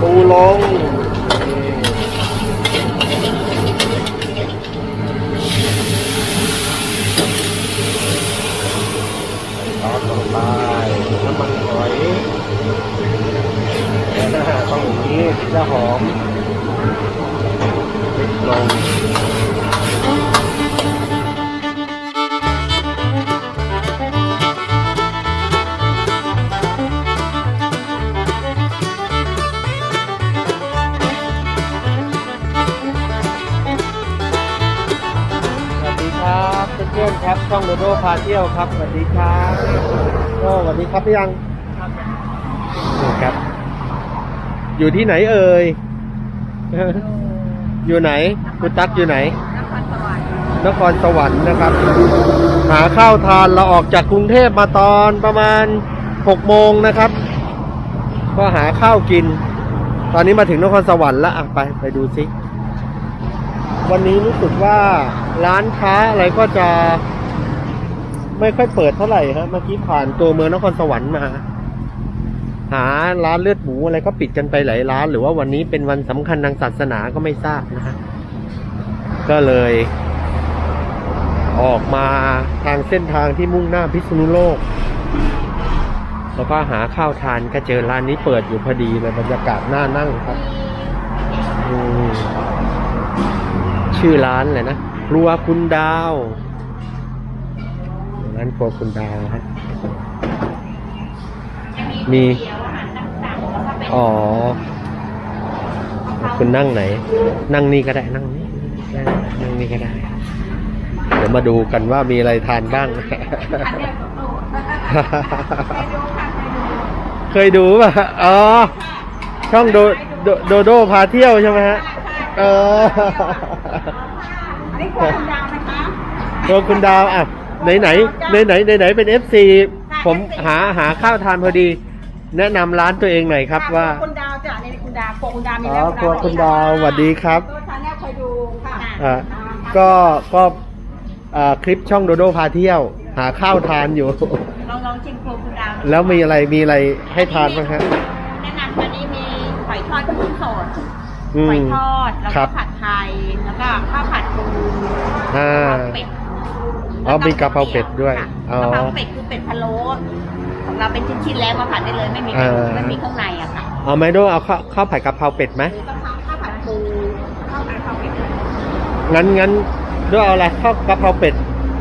ปูลงซอสลงไปน้ำมันหอยแต้องอย่างนี้จะหอมพริกลง ช่องโดโดพาเที่ยวครับสวัสดีครับโอ้สวัสดีครับพี่ยังนี่ครับ อยู่ที่ไหนเอ่ย อยู่ไหนคุณตั๊กอยู่ไหน นครสวรรค์นะครับ หาข้าวทานเราออกจากกรุงเทพมาตอนประมาณหกโมงนะครับ ก็หาข้าวกิน ตอนนี้มาถึงนครสวรรค์แล้วอะไปไปดูซิวันนี้รู้สึกว่าร้านค้าอะไรก็จะ ไม่ค่อยเปิดเท่าไหร่ฮะ เมื่อกี้ผ่านตัวเมืองนครสวรรค์มา หาร้านเลือดหมูอะไรก็ปิดกันไปหลายร้าน หรือว่าวันนี้เป็นวันสำคัญทางศาสนาก็ไม่ทราบนะฮะ ก็เลย ออกมาทางเส้นทางที่มุ่งหน้าพิษณุโลก แล้วก็หาข้าวทานก็เจอร้านนี้เปิดอยู่พอดีเลยบรรยากาศน่านั่งครับชื่อร้านเลยนะครัวคุณดาว ร้านครัวคุณดาวครับ มี อ๋อ คุณนั่งไหน นั่งนี่ก็ได้นั่งนี่นั่งนี่ก็ได้ เดี๋ยวมาดูกันว่ามีอะไรทานบ้าง เคยดูป่ะ อ๋อ ช่องโดโดโดโดพาเที่ยวใช่ไหมฮะ เอออันนี้ควรคุณดาวนะคะตัวคุณดาวอะ ไหนไหนไหนไหนไหนไหนเป็นเอฟซีผมหาหาข้าวทานพอดี แนะนำร้านตัวเองหน่อยครับว่าคุณดาวจ้ะนี่คุณดาวครัวคุณดาวมีอ๋อแล้วครัวคุณดาวสวัสดีครับตัวชาแนลเคยดูค่ะอ่าก็ก็อ่าคลิปช่องโดโดพาเที่ยว หาข้าวทานอยู่ ลองลองชิมครัวคุณดาวแล้วมีอะไรมีอะไรให้ทานบ้างฮะ แนะนำตอนนี้มีหอยทอดกุ้งสดอืมหอยทอดแล้วครัก็บผัดไทยแล้วก็ข้าวผัดปูอ่าเป็ด อ๋อมีกะเพราเป็ดด้วยค่ะอ๋อกะเพราเป็ดคือเป็ดพะโล้ของเราเป็นชิ้นๆแล้วมาผัดได้เลยไม่มีอ่าไม่มีเครื่องในอะค่ะเอาไหมโดเอาข้าวข้าวผัดกะเพราเป็ดไหมหรือต้องทำข้าวผัดปูข้าวผัดข้าวเป็ดงั้นงั้นด้วยเอาอะไรข้าวกะเพราเป็ด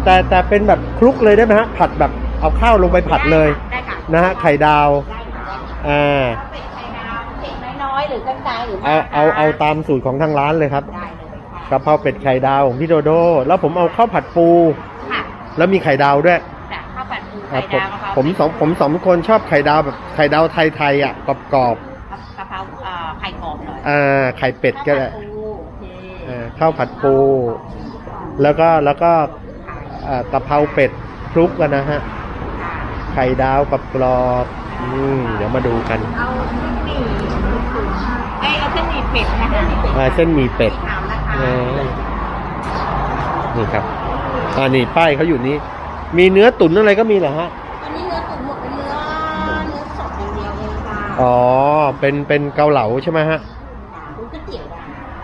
แต่แต่เป็นแบบคลุกเลยได้ไหมฮะผัดแบบเอาข้าวลงไปผัดเลยได้ค่ะนะฮะไข่ดาวได้ค่ะอ่าเป็ดไข่ดาวเป็ดน้อยๆหรือกลางๆหรือเอามกเอาเอาตามสูตรของทางร้านเลยครับได้เลยค่ะกะเพราเป็ดไข่ดาวของพี่โดโด แล้วผมเอาข้าวผัดปูค่ะ แล้วมีไข่ดาวด้วยแต่ข้าวผัดปูอะไข่ผมดาวกะเพราผมสองผมสองคนชอบไข่ดาวแบบไข่ดาวไทยๆอะกรอบกะเพราเอ่อไข่กรอบหน่อยๆอ่าไข่เป็ดก็ได้ข้าวผัปูโอเคอ่าข้าวผัดปู แล้วก็แล้วก็อ่ากะเพราเป็ดคลุกกันนะฮะ ไข่ดาวกับกรอบๆอืมเดี๋ยวมาดูกันเอาเส้นหมี่เอ้ยเอาเส้นหมี่เป็ดนะคะอ่าเส้นหมี่เป็ดขาวนะคะ เออนี่ครับ อ่านี่ป้ายเขาอยู่นี้ มีเนื้อตุ๋นอะไรก็มีเหรอฮะตอนนี้เนื้อตุ๋นหมดเป็นเนื้อเนื้อสดอย่างเดียวเองค่ะอ๋อ เป็นเป็นเกาเหลาใช่ไหมฮะดูก๋วยเตี๋ยวได้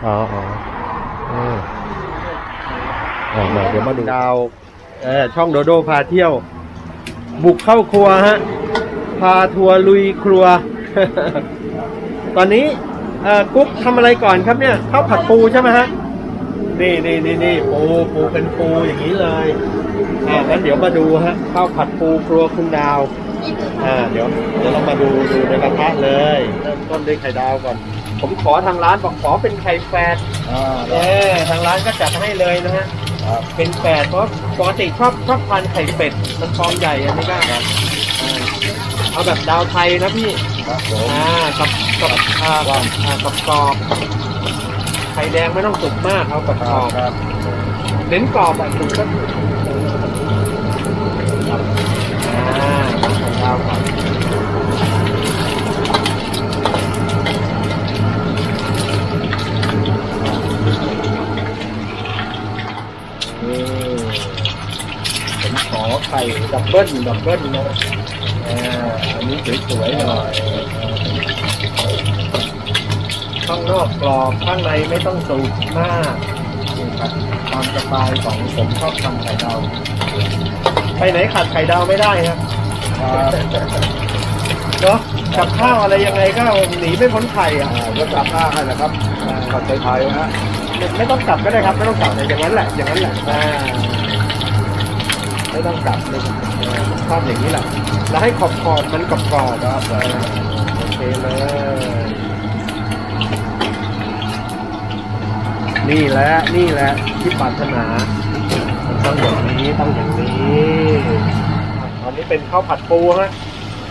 อ๋ออ๋ออืมอ่ามาเดี๋ยวมาดูดาวเออช่องโดโดพาเที่ยว บุกเข้าครัวฮะ พาทัวร์ลุยครัว ตอนนี้เอ่อกุ๊กทำอะไรก่อนครับเนี่ยข้าวผัดปูใช่ไหมฮะ นี่นี่นี่นี่ปูปูเป็นปูอย่างนี้เลยอ่างั้นเดี๋ยวมาดูฮะข้าวผัดปูครัวคุณดาวอ่าเดี๋ยวเดี๋ยวเรามาดูดูในกระทะเลยเริ่มต้นด้วยไข่ดาวก่อน ผมขอทางร้านบอกขอเป็นไข่แฟดอ่าเออทางร้านก็จัดให้เลยนะฮะครับเป็นแฟดเพราะปกติชอบชอบทานไข่เป็ดมันฟองใหญ่อันนี้ก็เอาแบบดาวไทยนะพี่ครับผมอ่ากับกับอ่ากับอ่ากับกรอบไข่แดงไม่ต้องสุกมากเอากับคกรรัอบบครับเน้นกรอบอะสุกก็สุกครับอ่าไข่ดาวก่อนนี่ผมขอไข่ดับเบิ้ลดับเบิ้ลนะอ่าอันนี้สวยๆหน่อย นอกกรอบข้างในไม่ต้องสุกมากนี่ครับตามสไตล์ของผมชอบทำไข่ดาวไปไหนขาดไข่ดาวไม่ได้ครับเนาะกับข้าวอะไรยังไงก็หนีไม่พ้นไข่อะอ่าก็จับหน้าให้นะครับผัดไทยๆนะไม่ไม่ต้องกลับก็ได้ครับไม่ต้องกลับอย่างนั้นแหละอย่างนั้นแหละอ่าไม่ต้องกลับเลยชอบอย่างนี้แหละแล้วให้ขอบขอบๆมันกรอบกรอบๆครับอ่าโอเคเลย นี่แหละนี่แหละที่ปรารถนามันต้องอย่างนี้ต้องอย่างนี้ตอนนี้เป็นข้าวผัดปูฮะ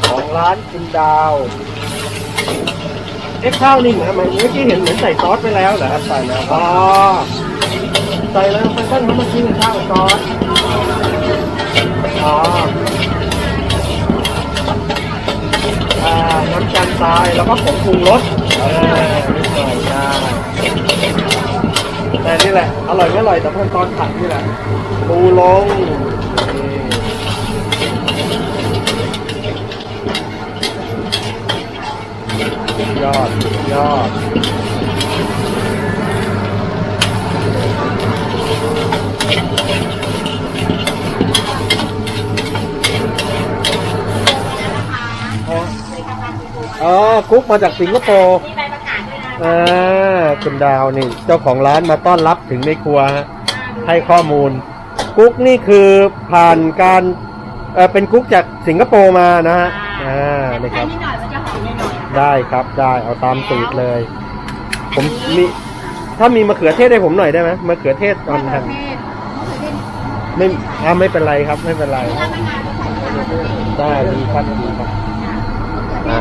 ของร้านคุณดาวเอ๊ะข้าวนี่ทำไมเมื่อกี้เห็นเหมือนใส่ซอสไปแล้วเหรอครับใส่แล้วอ๋อใส่แล้วไปต้นเขาเมื่อกี้เป็นข้าวซอสอ๋ออ่าน้ำตาลทรายแล้วก็ผงปรุงรส ร่อยไม่อร่อยแต่เพิ่มตอนผัดนี่แหละปูลงยอดยอดอ๋อกุ๊กมาจากสิงคโปร์ อ่าคุณดาวนี่ เจ้าของร้านมาต้อนรับถึงในครัวฮะให้ข้อมูล กุ๊กนี่คือผ่านการเออเป็นกุ๊กจากสิงคโปร์มานะฮะอ่านี่ครับ นิดหน่อยมันจะหอมนิดหน่อยได้ครับได้เอาตามสูตรเลย ผมมีถ้ามีมะเขือเทศให้ผมหน่อยได้ไหมมะเขือเทศตอนทำไม่อ่าไม่เป็นไรครับ ไม่เป็นไรได้ดีครับดีครับอ่า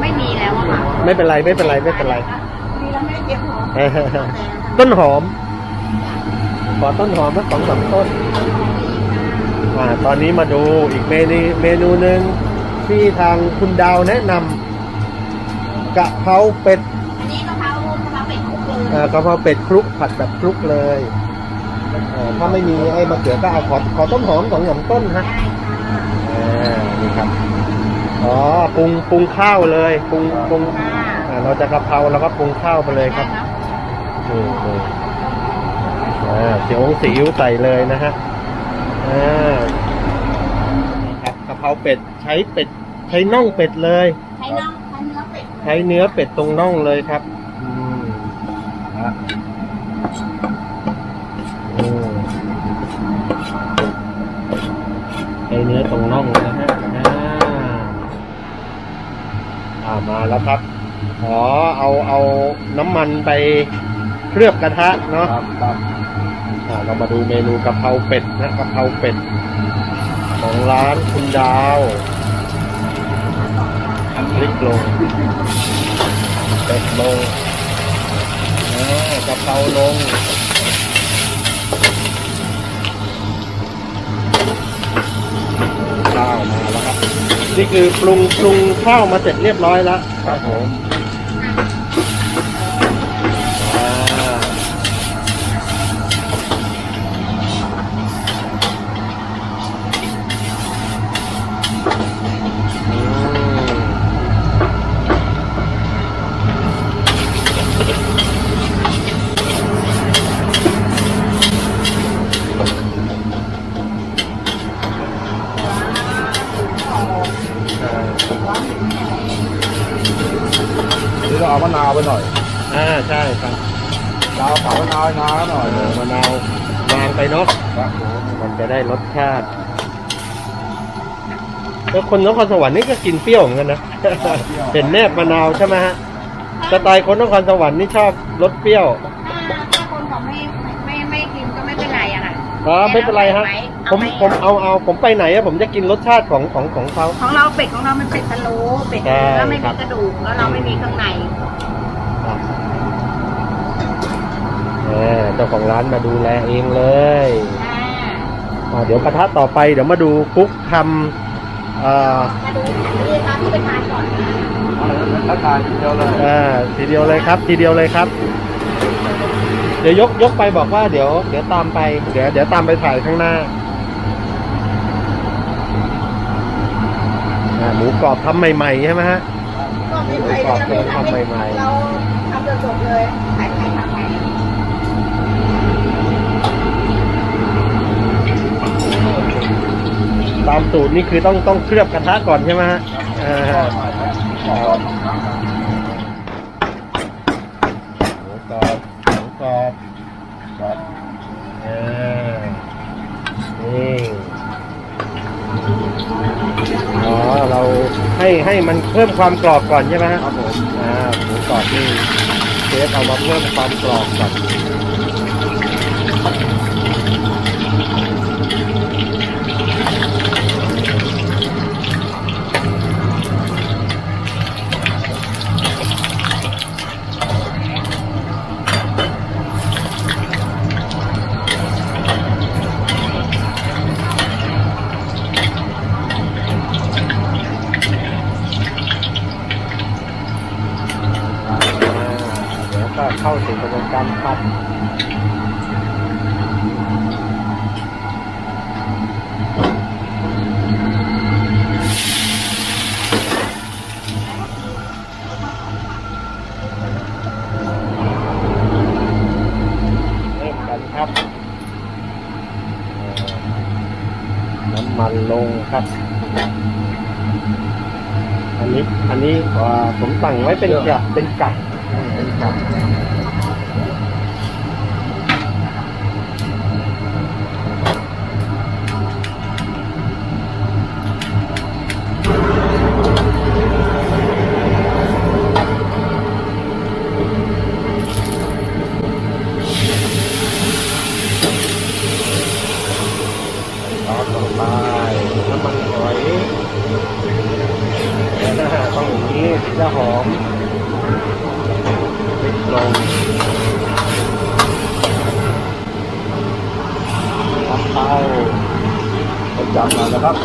ไม่มีแล้วอะค่ะ ไม่เป็นไรไม่เป็นไรไม่เป็นไรมีแล้วไม่เก็บหอมเออต้นหอม ขอต้นหอมสักสองสามต้นอ่าตอนนี้มาดูอีกเมนูเมนูหนึ่งที่ทางคุณดาวแนะนำกะเพราเป็ดอันนี้กะเพรากะเพราเป็ดคลุกเลยอ่ากะเพราเป็ดคลุกผัดแบบคลุกเลยเอ่อถ้าไม่มีไอ้มะเขือก็เอาขอขอต้นหอมสองสามต้นฮะได้ค่ะอ่านี่ครับอ๋อปรุงปรุงข้าวเลยปรุงปรุงค่ะอ่า เราจะกะเพราแล้วก็ปรุงข้าวไปเลยครับได้เนอะนี่นี่อ่าเสียวสีอิ๊วใส่เลยนะฮะอ่านี่ครับกะเพราเป็ดใช้เป็ดใช้น่องเป็ดเลย ใช้น่องใช้เนื้อเป็ดใช้เนื้อเป็ดตรงน่องเลยครับ อืมนะอืมใช้เนื้อตรงน่องนะฮะอ่าอ่ามาแล้วครับ อ๋อเอาเอาน้ำมันไปเคลือบกระทะเนาะครับครับอ่าเรามาดูเมนูกะเพราเป็ดนะกะเพราเป็ด ของร้านคุณดาวพลิกลงเป็ดลงอ่ากะเพราลงข้าวมาแล้วครับ นี่คือปรุงปรุงข้าวมาเสร็จเรียบร้อยแล้วครับผม ได้รสชาติแล้วคนนครสวรรค์นี่ก็กินเปรี้ยวเหมือนกันนะ เห็นแนบมะนาวใช่ไหมฮะสไตล์คนนครสวรรค์นี่ชอบรสเปรี้ยว ถ้าถ้าคนเขาไม่ไม่ไม่กินก็ไม่เป็นไรอะค่ะอ๋อไม่เป็นไรฮะ ผมผมเอาเอาผมไปไหนอะผมจะกินรสชาติของของของเขา ของเราเป็ดของเรามันเป็ดพะโล้เป็ดใช่แล้วไม่ครัมีบกระดูกแล้วเราไม่มีเครื่องในเออเจ้าของร้านมาดูแลเองเลยอ่าอ่า เดี๋ยวกระทะต่อไปเดี๋ยวมาดูกุ๊กทำเอ่อมาดูนี่ตามที่ไปทานก่อนนะถ้าทานเดียวเลยอ่าทีเดียวเลยครับ ทีเดียวเลยครับ เดี๋ยวยกยกไปบอกว่าเดี๋ยว เดี๋ยวตามไปเดี๋ยวเดี๋ยวตามไปถ่ายข้างหน้าอ่าหมูกรอบทำใหม่ๆใช่ไหมฮะก็ไม่เคยกรอบเกินทำใหม่ๆเราทำสดๆเลย ตามสูตรนี่คือต้องต้องเคลือบกระทะก่อนใช่ไหมฮะอ่าหมูกรอบหมูกรอบกรอบอ่านี่อ๋อเราให้ให้มันเพิ่มความกรอบก่อนใช่ไหมฮะครับผมอ่าหมูกรอบนี่เชฟเอามาเพิ่มความกรอบก่อน ครับ อันนี้ อันนี้ผมสั่งไว้เป็นกะเป็นกักเป็นกัก จะหอมพริกลงน้ำเต้าประจำมาแล้วครับ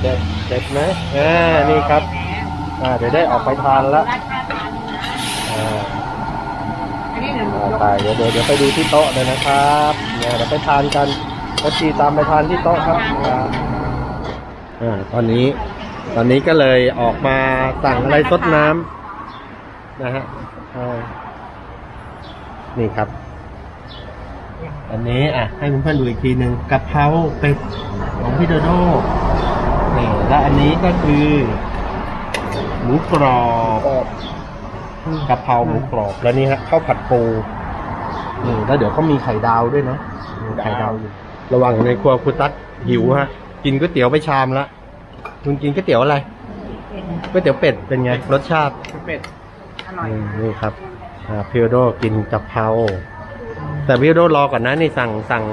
เด็ดเด็ดไหมอ่านี่ครับอ่าเดี๋ยวได้ออกไปทานแล้วราดหน้าทานนะอ่าอันนี้เดี๋ยวหนูอ่ายกไปเดี๋ยวเดี๋ยวเดี๋ยวไปดูที่โต๊ะเลยนะครับเนี่ยเดี๋ยวไปทานกัน ก็ชีตามไปทานที่โต๊ะครับอ่าตอนนี้ ตอนนี้ก็เลยออกมาสั่งอะไรซดน้ำนะฮะนี่ครับ อันนี้อะให้เพื่อนๆดูอีกทีหนึ่งกะเพราเป็ดของพี่โดโดนี่และอันนี้ก็คือหมูกรอบกะเพราหมูกรอบแล้วนี่ฮะข้าวผัดปูนี่แล้วเดี๋ยวก็มีไข่ดาวด้วยนะไข่ดาวอยู่ ระหว่างในครัวคุณตั๊กหิวฮะ กินก๋วยเตี๋ยวไปชามละคุณกินก๋วยเตี๋ยวอะไรก๋วยเตี๋ยวเป็ดเป็นไง รสชาติเป็ดอร่อยนี่นี่ครับอ่าพิโอโดกินกะเพราแต่พิโอโดรอก่อนนะนี่สั่งสั่ง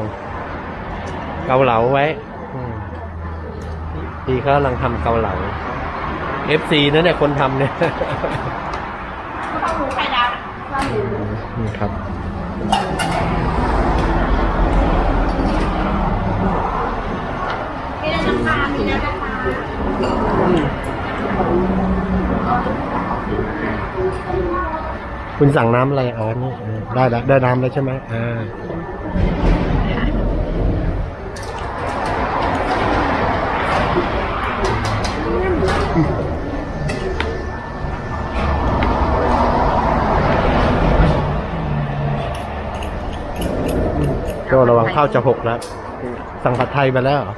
เกาเหลาไว้อืมพี่เขากำลังทำเกาเหลา FC นั่นแหละคนทำเนี่ย ข้าวหมูไข่ดาวข้าวหมู นี่ครับ มีน้ำปลามีน้ำปลา คุณสั่งน้ำอะไรอ๋อนี่เออได้แล้วได้น้ำแล้วใช่ไหมอ่าก็ระวังข้าวจะหกแล้ว สั่งผัดไทยไปแล้วเหรอ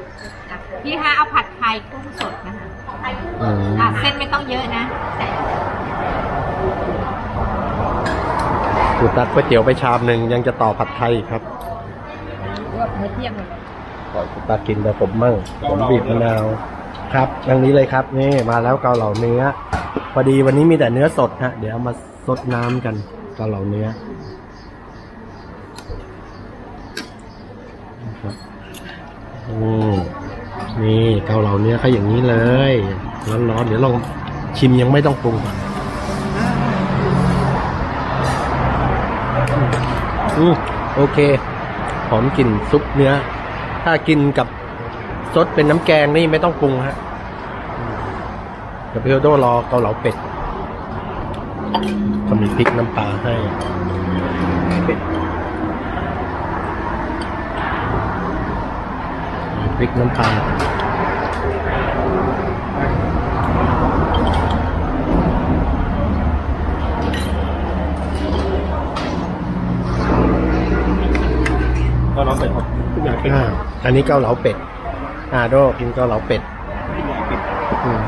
พี่คะเอาผัดไทยกุ้งสดนะคะอืมอะเส้นไม่ต้องเยอะนะแต่ คุณตักก๋วยเตี๋ยวไปชามหนึ่งยังจะต่อผัดไทยอีกครับรวบเนื้อเทียมเลยปล่อยคุณตากินไปผมมั่งผมบีบมะนาวครับอย่างนี้เลยครับนี่มาแล้วเกาเหลาเนื้อพอดีวันนี้มีแต่เนื้อสดฮะเดี๋ยวเอามาซดน้ำกันเกาเหลาเนื้อนะครับอืมนี่เกาเหลาเนื้อเขาอย่างนี้เลยร้อนๆเดี๋ยวลองชิมยังไม่ต้องปรุงก่อน อืมโอเค หอมกลิ่นซุปเนื้อ ถ้ากินกับซดเป็นน้ำแกงนี่ไม่ต้องปรุงฮะอืมเดี๋ยวพี่โอโดรอเกาเหลาเป็ดก็มีพริกน้ำปลาให้พริกน้ำปลา ก็น้องเป็ดครับทุกอย่างเป็นอ่า อันนี้เกาเหลาเป็ด อ่าโดกินเกาเหลาเป็ดอืม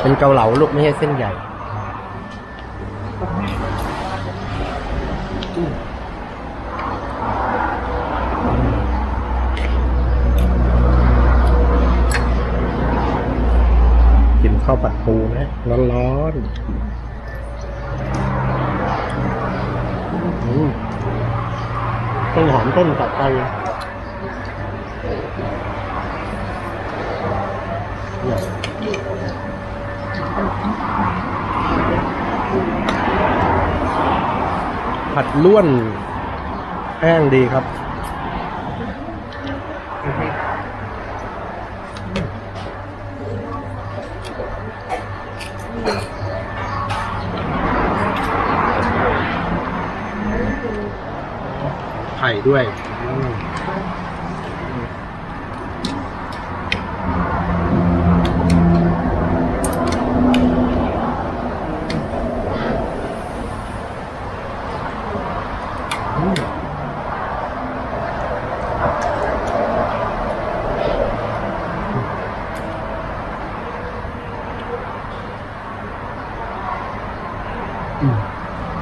เป็นเกาเหลาลูกไม่ใช่เส้นใหญ่ กินข้าวผัดปูนะร้อนๆอืม ต้นหอมต้นตับไปเนี่ยผัดล้วนแห้งดีครับ ด้วย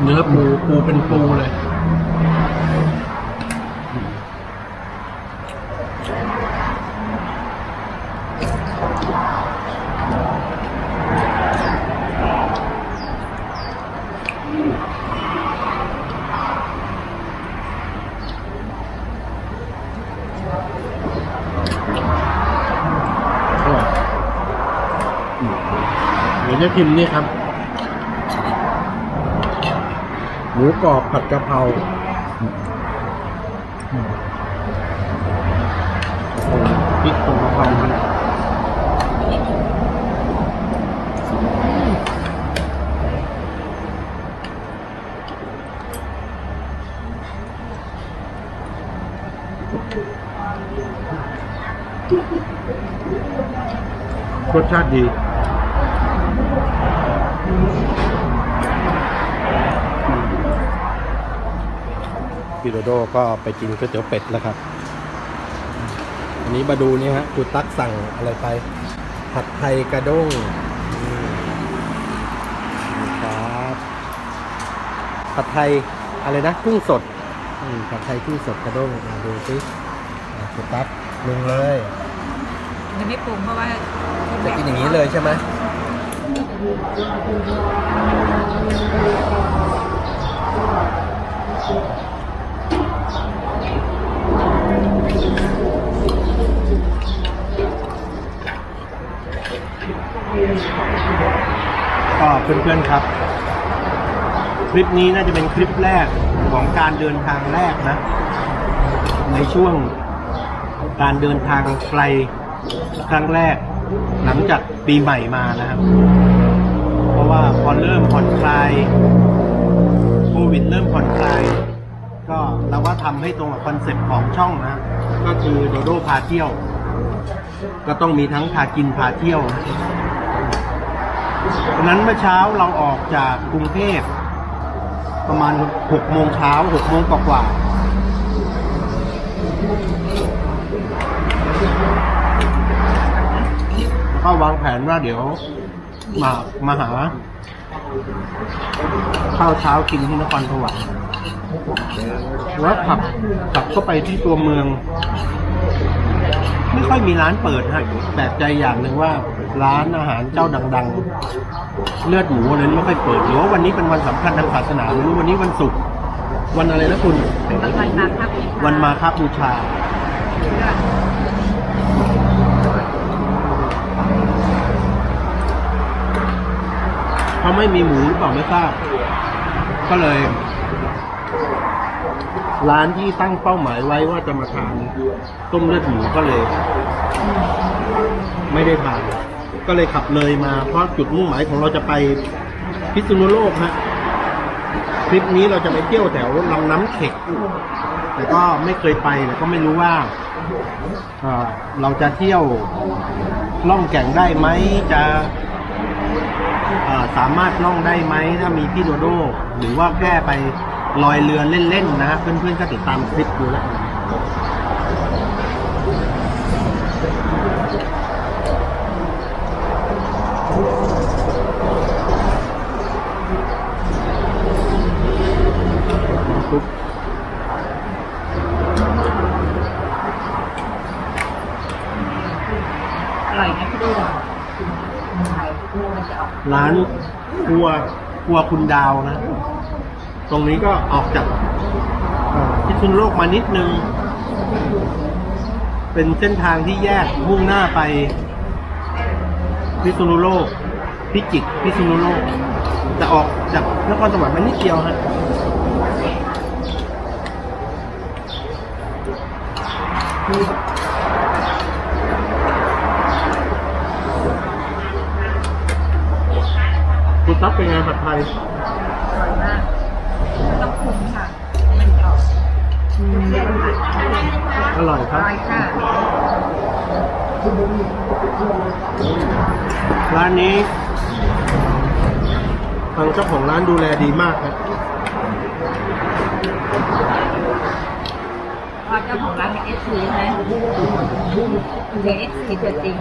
เนื้อปูปูเป็นปูเลย เดี๋ยวจะชิมนี่ครับ หมูกรอบผัดกะเพราพริกตงกะเพรามันรสชาติดี โดโดก็ไปกินก๋วยเตี๋ยวเป็ดแล้วครับอันนี้มาดูนี่ฮะคุณตั๊กสั่งอะไรไป ผัดไทยกระด้งอืมนี่ครับผัดไทยอะไรนะกุ้งสดอืมผัดไทยกุ้งสดกระด้งมาดูสิอะคุณตั๊กลงเลยยังไม่ปรุงเพราะว่าจะกินอย่างนี้เลยใช่ไหมก็ เพื่อนๆครับ คลิปนี้น่าจะเป็นคลิปแรกของการเดินทางแรกนะ ในช่วงการเดินทางไกลครั้งแรก หลังจากปีใหม่มานะครับ เพราะว่าพอเริ่มผ่อนคลายโควิดเริ่มผ่อนคลายก็เราก็ทำให้ตรงกับคอนเซ็ปต์ของช่องนะ ก็คือโดโดพาเที่ยว ก็ต้องมีทั้งพากินพาเที่ยว นะดังนั้นเมื่อเช้าเราออกจากกรุงเทพประมาณหกโมงเช้าหกโมงกว่าๆก็วางแผนว่าเดี๋ยว มามาหา ข้าวเช้ากินที่นครสวรรค์แล้วขับขับเข้าไปที่ตัวเมือง ไม่ค่อยมีร้านเปิดฮะแปลกใจอย่างหนึ่งว่า ร้านอาหารเจ้าดัง ๆ เลือดหมูอะไรนี่ไม่ค่อยเปิดหรือว่าวันนี้เป็นวันสำคัญทางศาสนาหรือวันนี้วันศุกร์วันอะไรนะคุณวันวันมาครับวันมาคบูชาเขาไม่มีหมูหรือเปล่าไม่ทราบ ก็เลย ร้านที่ตั้งเป้าหมายไว้ว่าจะมาทานต้มเลือดหมูก็เลย ไม่ได้ทาน ก็เลยขับเลยมาเพราะจุดมุ่งหมายของเราจะไปพิษณุโลกฮะทริปนี้เราจะไปเที่ยวแถวลำน้ำเข็กแต่ก็ไม่เคยไปแต่ก็ไม่รู้ว่าเราจะเที่ยวล่องแก่งได้ไหมจะสามารถล่องได้ไหมถ้ามีพี่โดโดหรือว่าแค่ไปลอยเรือเล่นๆนะฮะเพื่อนๆก็ติดตามคลิปดูแล้ว กันซุปอร่อยนะพี่ดูไทยมันจะออกร้านครัวครัวคุณดาวนะ ตรงนี้ก็ออกจากเอ่อพิษณุโลกมานิดนึง เป็นเส้นทางที่แยกมุ่งหน้าไป พิษณุโลก พิจิตรพิษณุโลกจะออกจากนครสวรรค์มานิดเดียวฮะ คุณตั๊บเป็นไงผัดไทยอร่อยมากต้องปรุงค่ะมันจะออกเลี่ยนค่ะอร่อยคอรับ ร่อยค่ะร้านนี้ทางเจ้าของร้านดูแลดีมากครับ เพราะเจ้าของร้านเป็นเอสซีใช่ไหมเป็นเอสซีตัวจริง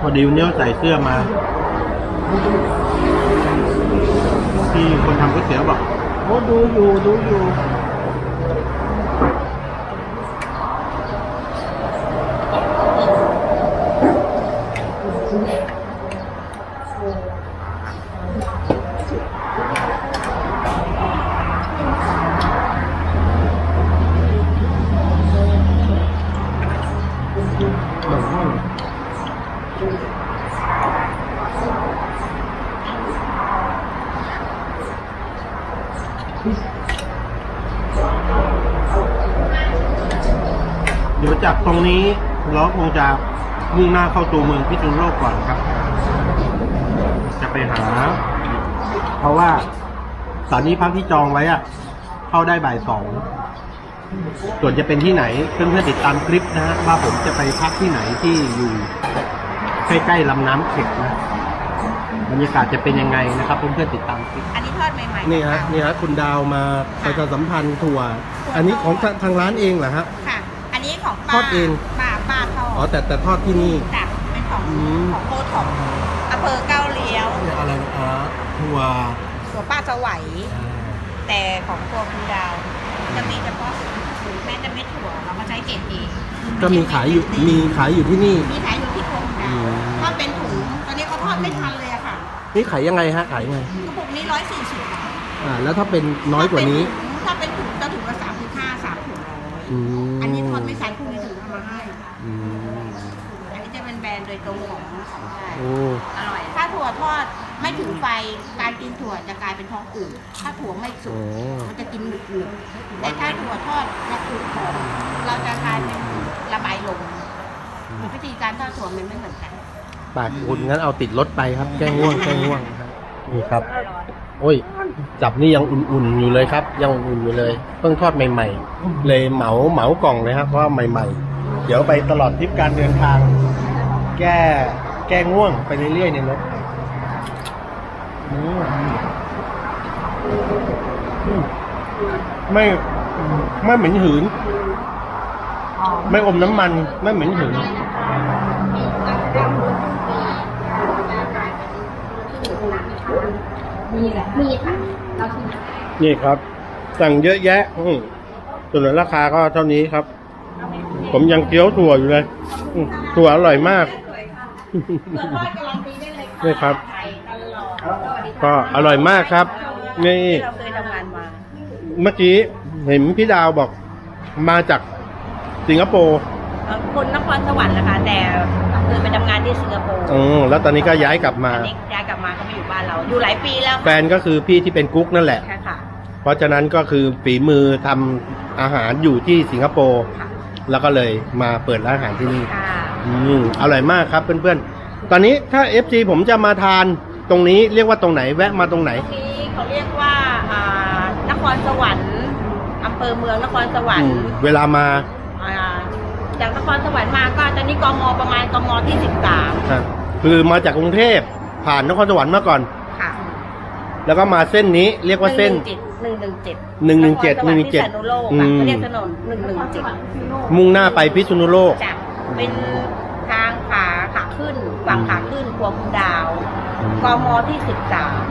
พอดีวันนี้ใส่เสื้อมา ที่คนทำก๋วยเตี๋ยวบอกโอ้ดูอยู่ดูอยู่ งจะมุ่งหน้าเข้าตัวเมืองพิษณุโลกก่อนครับ จะไปหา เพราะว่าตอนนี้พักที่จองไว้อะเข้าได้บ่ายสองส่วนจะเป็นที่ไหนเพื่อนๆติดตามคลิปนะฮะว่าผมจะไปพักที่ไหนที่อยู่ใกล้ๆลำน้ำเข็กนะบรรยากาศจะเป็นยังไงนะครับเพื่อนๆติดตามคลิปอันนี้ทอดใหม่ๆนี่ฮะค่นี่ฮะคุณดาวมาประชาสัมพันธ์ถั่วอันนี้ของทางทางร้านเองเหรอฮะค่ะ อันนี้ของป้าทอดเองป้าป้าท ออ๋อดแต่แต่ทอดที่นี่จ้ะเป็นของอืม ของโคท็อปอำเภอเก้าเลี้ยวเนี่ยอะไรนะอ่าถั่วส่วนป้าสวัยแต่ของตัวคุณดาวจะมีเฉพาะถุงแม้แต่เม็ดถั่วเราก็ใช้เกรดเองก็มีขายอยู่มีขายอยู่ที่นี่ มีขายอยู่ที่โครงดาอืวม ถ้าเป็นถุงตอนนี้เขาทอดไม่ทันเลยอะค่ะนี่ขายยังไงฮะขายยังไงกระปุกนี้ร้อยสี่สิบอ่าแล้วถ้าเป็นน้อยกว่านี้ถ้าเป็นถุงจะถุงละสามสิบห้าสามถุงร้อยอืมอันนี้ทอดไม่ใส่ถุงนี้ถุงเอามาให้ อืม อันนี้จะเป็นแบรน ด์โดยตรงของของไทยโอ้อร่อย ถ้าถั่วทอดไม่ถึงไฟการกินถั่วจะกลายเป็นท้องอืดถ้าถั่วไม่สุโอ้กมันจะกินหนึบหนึบแต่ถ้าถั่วทอดเราอืดก่อนเราจะกลายเป็นระบายลมวิธีการทอดถั่วมันไม่เหมือนกันปากคุณงั้นเอาติดรถไปครับ แก้ง่วงแก้ง่วงครับนี่ครับ โอ้ย จับนี่ยังอุ่นๆอยู่เลยครับ ยังอุ่นอยู่เลย เพิ่งทอดใหม่ ๆ เลยเหมาเหมากล่องเลยครับเพราะว่าใหม่ ๆ เดี๋ยวไปตลอดทริปการเดินทาง แก้แก้ง่วงไปเรื่อยๆในรถอืมอืมไม่ไม่เหม็นหืน ไม่อมน้ำมัน ไม่เหม็นหืนมีแหละมีค่ะเราชิมนี่ครับ สั่งเยอะแยะอืมส่วนราคาก็เท่านี้ครับ ผมยังเคี้ยวถั่วอยู่เลยอืมถั่วอร่อยมาก ถั่วทอดการันตีได้เลยค่ะนี่ครับไทยตลอดสวัสดีค่ะก็อร่อยมากครับ นี่ ที่เราเคยทำงานมาเมื่อกี้เห็นพี่ดาวบอกมาจากสิงคโปร์เอ่อคนนครสวรรค์นะคะแต่เคยไปทำงานที่สิงคโปร์อืมแล้วตอนนี้ก็ย้ายกลับมา อันนี้ย้ายกลับมาก็มาอยู่บ้านเรา อยู่หลายปีแล้วแฟนก็คือพี่ที่เป็นกุ๊กนั่นแหละ ค่ะค่ะ เพราะฉะนั้นก็คือฝีมือทำอาหารอยู่ที่สิงคโปร์ ค่ะแล้วก็เลยมาเปิดร้านอาหารที่นี่ ค่ะ อืมอร่อยมากครับเพื่อนๆ ตอนนี้ถ้า FG ผมจะมาทานตรงนี้เรียกว่าตรงไหนแวะมาตรงไหน ตรงนี้เขาเรียกว่าอ่านครสวรรค์อำเภอเมืองนครสวรรอืค์มเวลามาอ่าจากนครสวรรค์มาก็ตอนนี้กมประมาณกมที่สิบสามฮะคือมาจากกรุงเทพผ่านนครสวรรค์มาก่อนค่ะแล้วก็มาเส้นนี้เรียกว่าเส้นหนึ่งหนึ่งเจ็ดหนึ่งหนึ่งเจ็ดหนึ่งหนึ่งเจ็ดพิษณุโลกอือะมเขาเรียกถนนหนึ่งหนึ่งเจ็ดมุ่งหน้าไปพิษณุโลกจะ เป็นทางขาขาขึ้นฝั่งขาขึ้นครัวคุณดาวกมที่สิบสาม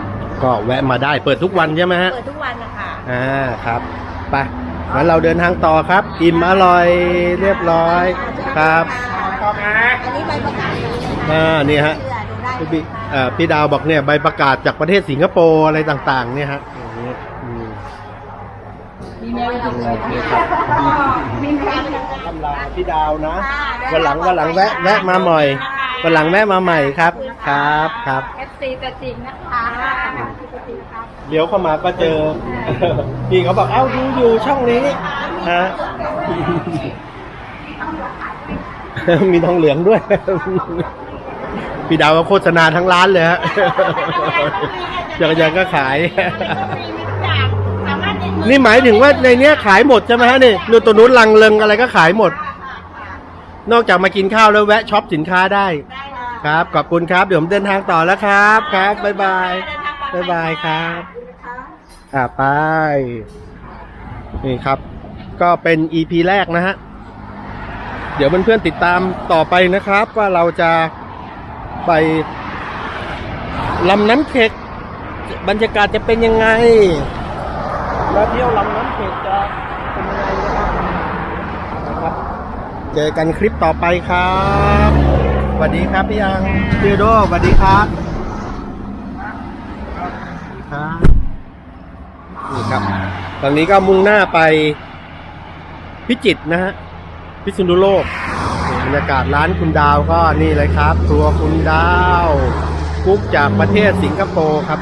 ก็แวะมาได้เปิดทุกวันใช่ไหมฮะเปิดทุกวันนะคะอ่าครับไปงั้นเราเดินทางต่อครับ อิ่มอร่อยเรียบร้อยครับอันนี้ใบประกาศนี้นะคะอ่านี่ฮะเชื่อดูได้พี่บิอ่าพี่ดาวบอกเนี่ยใบประกาศจากประเทศสิงคโปร์อะไรต่างๆเนี่ยฮะอย่างนี้อืม มีแมวอยู่เลยนี่ครับมีแมวอยู่ทำลาพี่ดาวนะวันหลังวันหลังแวะแวะมาใหม่วันหลังแวะมาใหม่ครับครับครับเอฟซีตัวจริงนะคะตัวจริงครับเลี้ยวเข้ามาก็เจอพี่เขาบอกเอ้าดูอยู่ช่องนี้ฮะมีทองเหลืองด้วย พี่ดาวก็โฆษณาทั้งร้านเลยฮะจักรยานก็ขายสามารถเด็ นี่หมายถึงว่าในเนี้ยขายหมดใช่ไหมฮะนี่นูนตัวนู้นลังเลงอะไรก็ขายหมด นอกจากมากินข้าวแล้วแวะช็อปสินค้าได้ ครับขอบคุณครับเดี๋ยวผมเดินทางต่อแล้วครับครับบ๊ายบายบ๊ายบายครับอ่าไปนี่ครับ ก็เป็น EP แรกนะฮะเดี๋ยวเพื่อนๆติดตามต่อไปนะครับ ว่าเราจะไปลำน้ำเข็กบรรยากาศจะเป็นยังไง แล้วเที่ยวลำน้ำเข็กจะเป็นยังไงนะครับนะครับ เจอกันคลิปต่อไปครับสวัสดีครับพี่ยังฟิวโดสวัสดีครับสวัสดีครับนี่ครับตอนนี้ก็มุ่งหน้าไปพิจิตรนะฮะพิษณุโลกบรรยากาศร้านคุณดาวก็นี่เลยครับ ครัวคุณดาวกุ๊กจากประเทศสิงคโปร์ครับ